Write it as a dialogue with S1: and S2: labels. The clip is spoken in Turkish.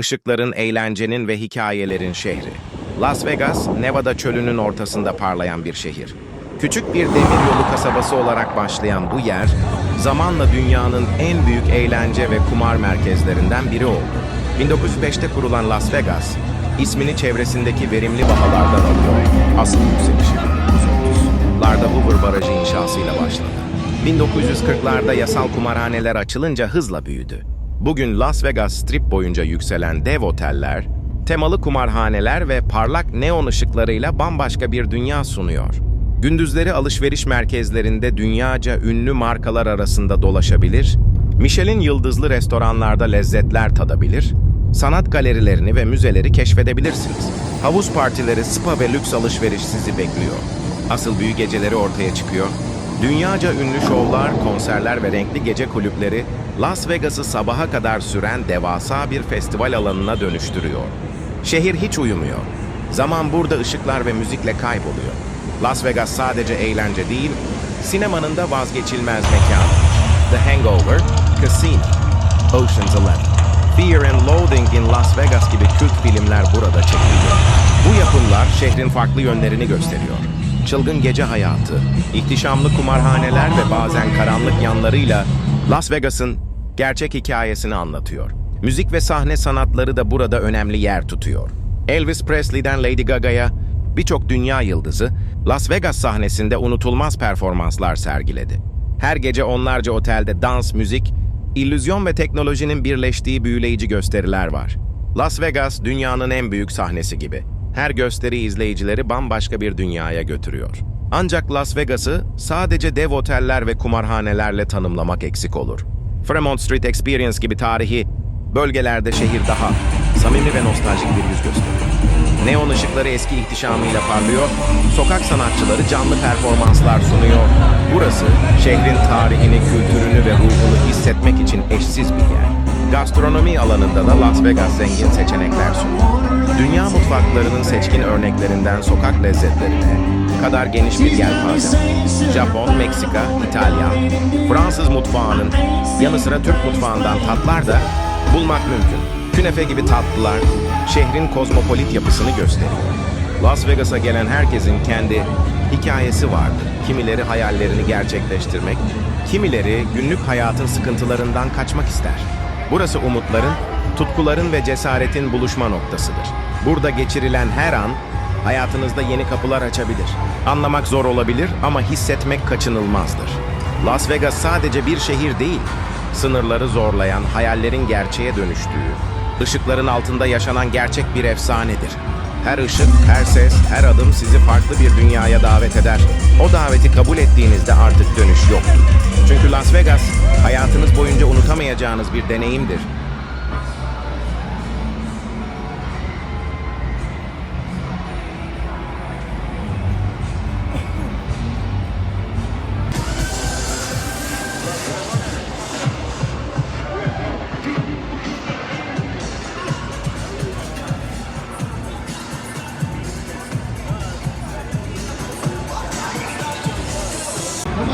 S1: ışıkların, eğlencenin ve hikayelerin şehri. Las Vegas, Nevada çölünün ortasında parlayan bir şehir. Küçük bir demir yolu kasabası olarak başlayan bu yer, zamanla dünyanın en büyük eğlence ve kumar merkezlerinden biri oldu. 1905'te kurulan Las Vegas, ismini çevresindeki verimli vahalardan alıyor. Asıl yükselişi 1930'larda Hoover Barajı inşasıyla başladı. 1940'larda yasal kumarhaneler açılınca hızla büyüdü. Bugün Las Vegas Strip boyunca yükselen dev oteller, temalı kumarhaneler ve parlak neon ışıklarıyla bambaşka bir dünya sunuyor. Gündüzleri alışveriş merkezlerinde dünyaca ünlü markalar arasında dolaşabilir, Michelin yıldızlı restoranlarda lezzetler tadabilir, sanat galerilerini ve müzeleri keşfedebilirsiniz. Havuz partileri, spa ve lüks alışveriş sizi bekliyor. Asıl büyü geceleri ortaya çıkıyor. Dünyaca ünlü şovlar, konserler ve renkli gece kulüpleri Las Vegas'ı sabaha kadar süren devasa bir festival alanına dönüştürüyor. Şehir hiç uyumuyor. Zaman burada ışıklar ve müzikle kayboluyor. Las Vegas sadece eğlence değil, sinemanın da vazgeçilmez mekanı. The Hangover, Casino, Ocean's Eleven, Fear and Loathing in Las Vegas gibi kült filmler burada çekildi. Bu yapımlar şehrin farklı yönlerini gösteriyor. Çılgın gece hayatı, ihtişamlı kumarhaneler ve bazen karanlık yanlarıyla Las Vegas'ın gerçek hikayesini anlatıyor. Müzik ve sahne sanatları da burada önemli yer tutuyor. Elvis Presley'den Lady Gaga'ya birçok dünya yıldızı Las Vegas sahnesinde unutulmaz performanslar sergiledi. Her gece onlarca otelde dans, müzik, illüzyon ve teknolojinin birleştiği büyüleyici gösteriler var. Las Vegas dünyanın en büyük sahnesi gibi. Her gösteri izleyicileri bambaşka bir dünyaya götürüyor. Ancak Las Vegas'ı sadece dev oteller ve kumarhanelerle tanımlamak eksik olur. Fremont Street Experience gibi tarihi bölgelerde şehir daha samimi ve nostaljik bir yüz gösteriyor. Neon ışıkları eski ihtişamıyla parlıyor, sokak sanatçıları canlı performanslar sunuyor. Burası şehrin tarihini, kültürünü ve ruhunu hissetmek için eşsiz bir yer. Gastronomi alanında da Las Vegas zengin seçenekler sunuyor. Dünya mutfaklarının seçkin örneklerinden sokak lezzetlerine kadar geniş bir yelpaze. Japon, Meksika, İtalyan, Fransız mutfağının yanı sıra Türk mutfağından tatlar da bulmak mümkün. Künefe gibi tatlılar şehrin kozmopolit yapısını gösteriyor. Las Vegas'a gelen herkesin kendi hikayesi vardır. Kimileri hayallerini gerçekleştirmek, kimileri günlük hayatın sıkıntılarından kaçmak ister. Burası umutların, tutkuların ve cesaretin buluşma noktasıdır. Burada geçirilen her an hayatınızda yeni kapılar açabilir. Anlamak zor olabilir ama hissetmek kaçınılmazdır. Las Vegas sadece bir şehir değil, sınırları zorlayan, hayallerin gerçeğe dönüştüğü, ışıkların altında yaşanan gerçek bir efsanedir. Her ışık, her ses, her adım sizi farklı bir dünyaya davet eder. O daveti kabul ettiğinizde artık dönüş yoktur. Çünkü Las Vegas, hayatınız boyunca unutamayacağınız bir deneyimdir.